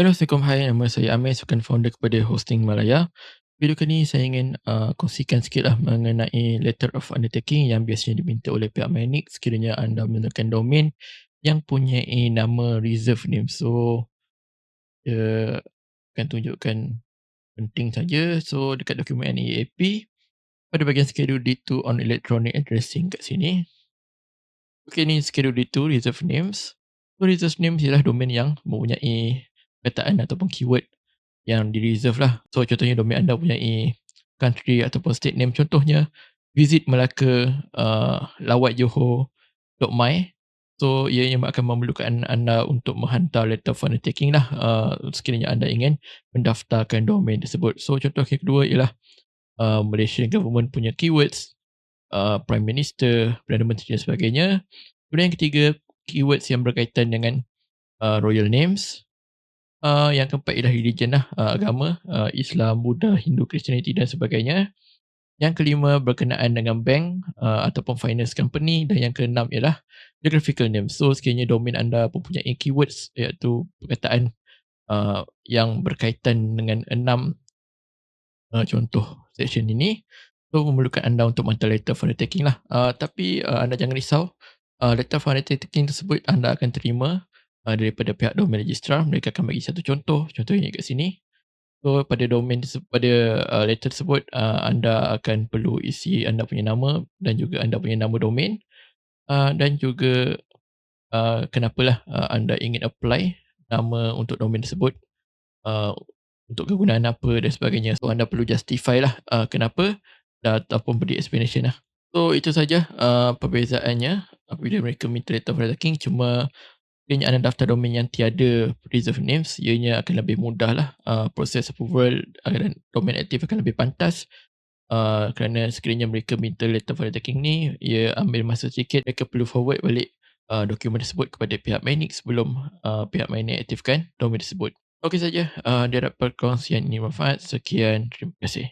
Hello, Assalamualaikum. Hai, nama saya Amir, sebagai founder kepada Hosting Malaya. Video kali ini saya ingin uh, kongsikan sikitlah mengenai letter of undertaking yang biasanya diminta oleh pihak Manic sekiranya anda menggunakan domain yang punya nama reserve name. So, dia akan tunjukkan penting saja. So, dekat dokumen NEAP, pada bahagian schedule D2 on electronic addressing kat sini. Okay, ni schedule D2, reserve names. So, reserve names ialah domain yang mempunyai perkataan ataupun keyword yang di reserve lah. So contohnya domain anda punya country ataupun state name contohnya visit Melaka uh, lawat johor.my so ia yang akan memerlukan anda untuk menghantar letter of undertaking lah uh, sekiranya anda ingin mendaftarkan domain tersebut. So contoh yang kedua ialah uh, Malaysian government punya keywords uh, Prime Minister, Perdana Menteri dan sebagainya. Kemudian yang ketiga keywords yang berkaitan dengan uh, royal names Uh, yang keempat ialah religion lah, uh, agama, uh, Islam, Buddha, Hindu, Kristianiti dan sebagainya. Yang kelima berkenaan dengan bank uh, ataupun finance company dan yang keenam ialah geographical name. So sekiranya domain anda mempunyai keywords iaitu perkataan uh, yang berkaitan dengan enam uh, contoh section ini. So memerlukan anda untuk menghantar letter for undertaking lah. Uh, tapi uh, anda jangan risau. Uh, letter for undertaking tersebut anda akan terima uh, daripada pihak domain registrar mereka akan bagi satu contoh. Contohnya kat sini. So pada domain pada uh, letter tersebut uh, anda akan perlu isi anda punya nama dan juga anda punya nama domain. Uh, dan juga uh, kenapalah uh, anda ingin apply nama untuk domain tersebut. Uh, untuk kegunaan apa dan sebagainya. So anda perlu justify lah uh, kenapa dan ataupun beri explanation lah. So itu saja uh, perbezaannya. Apabila mereka minta letter of king cuma sekiranya anda daftar domain yang tiada reserve names, ianya akan lebih mudah lah uh, proses approval uh, dan domain aktif akan lebih pantas uh, kerana sekiranya mereka minta letter for taking ni, ia ambil masa sedikit, mereka perlu forward balik uh, dokumen tersebut kepada pihak Manic sebelum uh, pihak Manic aktifkan domain tersebut. Okey saja, uh, dia dapat perkongsian ini manfaat. Sekian, terima kasih.